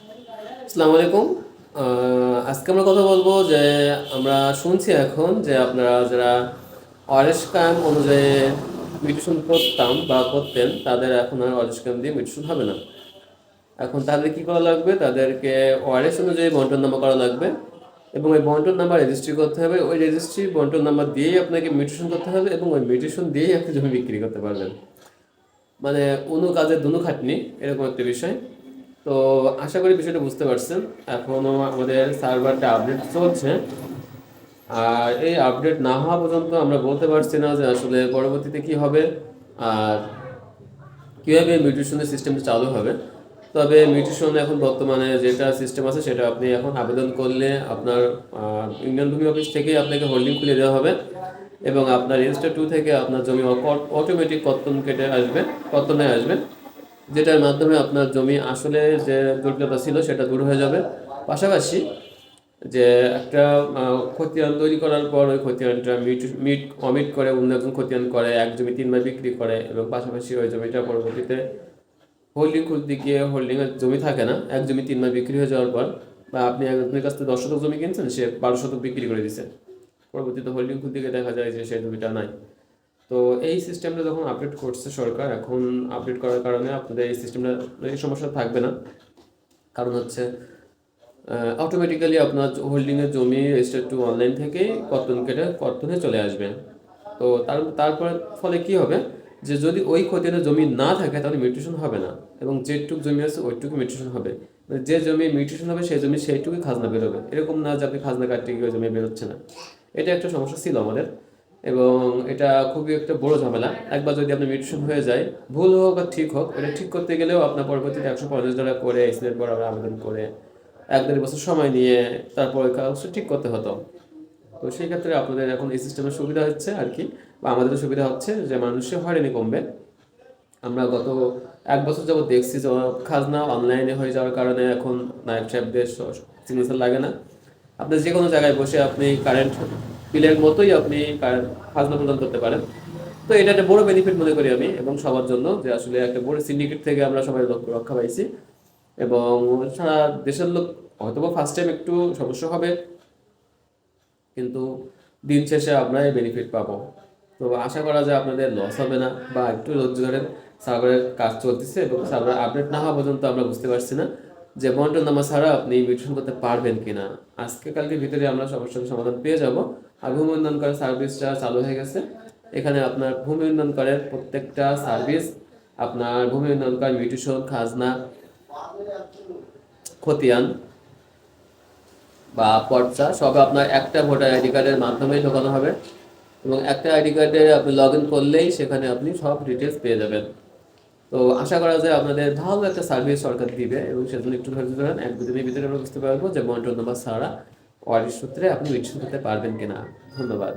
আসসালামু আলাইকুম আজকে আমরা কথা বলব যে আমরা শুনছি এখন যে আপনারা যারা অরেশ কাম অনুযায়ী মিউটেশন করতাম বা করতেন, তাদের এখন আর অরেশ কাম দিয়ে মিউটেশন হবে না। এখন তাদের কি করা লাগবে? তাদেরকে ওয়ারেস অনুযায়ী বন্টন নাম্বার করা লাগবে এবং ওই বন্টন নাম্বার রেজিস্ট্রি করতে হবে। ওই রেজিস্ট্রি বন্টন নাম্বার দিয়েই আপনাকে মিউটেশন করতে হবে এবং ওই মিউটেশন দিয়েই আপনি জমি বিক্রি করতে পারবেন। মানে অনু কাজের দুনু খাটনি, এরকম একটা বিষয়। তো আশা করি বিষয়টা বুঝতে পারছেন। এখনও আমাদের সার্ভারটা আপডেট চলছে। আর এই আপডেট না হওয়া পর্যন্ত আমরা বলতে পারছি না যে আসলে পরবর্তীতে কি হবে। আর কীভাবে মিউটেশনের সিস্টেমটা চালু হবে। তবে মিউটেশন এখন বর্তমানে যেটা সিস্টেম আছে সেটা আপনি এখন আবেদন করলে আপনার ইন্ডিয়ান ভূমি অফিস থেকেই আপনাকে হোল্ডিং খুলে দেওয়া হবে। এবং আপনার রেজিস্টার টু থেকে আপনার জমি অটোমেটিক কর্তন কেটে আসবে কর্তনে আসবে। যেটার মাধ্যমে আপনার জমি আসলে যে জটিলতা ছিল সেটা দূর হয়ে যাবে। পাশাপাশি যে একটা খতিয়ান তৈরি করার পর ওই খতিয়ানটা মিট মিট, অমিট করে অন্য একজন খতিয়ান করে, এক জমি তিনবার বিক্রি করে এবং পাশাপাশি ওই জমিটা পরবর্তীতে হোল্ডিং খুলতে গিয়ে হোল্ডিংয়ের জমি থাকে না, এক জমি তিনবার বিক্রি হয়ে যাওয়ার পর বা আপনি একজনের কাছ থেকে দশ শতক জমি কিনছেন, সে বারো শতক বিক্রি করে দিছে। পরবর্তীতে হোল্ডিং খুলতে গিয়ে দেখা যায় যে সেই জমিটা নাই। তো এই সিস্টেমটা যখন আপডেট করছে সরকার, এখন আপডেট করার কারণে আপনাদের এই সিস্টেমটা এই সমস্যা থাকবে না। কারণ হচ্ছে অটোমেটিক্যালি আপনার হোল্ডিংয়ের জমি রেজিস্টার টু অনলাইন থেকেই কর্তন কেটে কর্তনে চলে আসবে। তো তার, তারপর ফলে কি হবে? যে যদি ওই খতিয়ানের জমি না থাকে, তাহলে মিউটেশন হবে না। এবং যেটুক জমি আছে, ওইটুকু মিউটেশন হবে। মানে যে জমি মিউটেশন হবে, সেই জমি সেইটুকুই খাজনা বেরোবে। এরকম না যে আপনি খাজনা কাটতে গিয়ে জমি বেরোচ্ছে না। এটা একটা সমস্যা ছিল আমাদের। এবং এটা খুবই একটা বড় ঝামেলা। একবার যদি আপনার মিউটেশন হয়ে যায়, ভুল হোক বা ঠিক হোক, এটা ঠিক করতে গেলেও আপনার পরবর্তীতে একশো পঞ্চাশ টাকা করে এক্সিডেন্ট বরাবর আবেদন করে এক দেড় বছর সময় নিয়ে তারপর কাজটা ঠিক করতে হতো। তো সেই ক্ষেত্রে আপনাদের এখন এই সিস্টেমের সুবিধা হচ্ছে আর কি। বা আমাদেরও সুবিধা হচ্ছে যে মানুষের হয়রানি কমবে। আমরা গত এক বছর যাবত দেখছি যে খাজনা অনলাইনে হয়ে যাওয়ার কারণে এখন নায়ক সাহেবদের সিগনেচার লাগে না। আপনি যে কোনো জায়গায় বসে আপনি কারেন্ট বিলের মতোই আপনি খাজনা প্রদান করতে পারেন। তো এটা একটা বড় বেনিফিট মনে করি আমি এবং সবার জন্য যে আসলে একটা বড় সিন্ডিকেট থেকে আমরা সবাই রক্ষা পাইছি এবং সারা দেশের লোক হয়তো ফার্স্ট টাইম একটু সমস্যা হবে, কিন্তু দিন শেষে আমরা এই বেনিফিট পাবো। তো আশা করা যায় আপনাদের লস হবে না বা একটু রোজগারের সার্ভারের কাজ চলতেছে এবং সার্ভার আপডেট না হওয়া পর্যন্ত আমরা বুঝতে পারছি না। যে বন্টন নামা ছাড়া আপনি মিউটেশন করতে পারবেন কিনা। আজকে কালকের ভিতরে আমরা সমস্যার সমাধান পেয়ে যাব। আর ভূমি উন্নয়ন করার সার্ভিসটা চালু হয়ে গেছে। এখানে আপনার ভূমি উন্নয়ন করের প্রত্যেকটা সার্ভিস আপনার ভূমি উন্নয়ন কর মিউটেশন, খাজনা, খতিয়ান বা পর্চা, সব আপনার একটা ভোটার আইডি কার্ডের মাধ্যমেই ঢোকানো হবে। এবং একটা আইডি কার্ডে আপনি লগ ইন করলেই সেখানে আপনি সব ডিটেলস পেয়ে যাবেন। তো আশা করা যায় আপনাদের ভালো একটা সার্ভিস সরকার দিবে এবং সেজন্য একটু ধৈর্য ধরেন, এক দুদিনের ভিতরে আমরা বুঝতে পারব যে বন্টন নম্বর ছাড়া ওয়ারিশ সূত্রে আপনি উচ্ছেদ করতে পারবেন কিনা। ধন্যবাদ।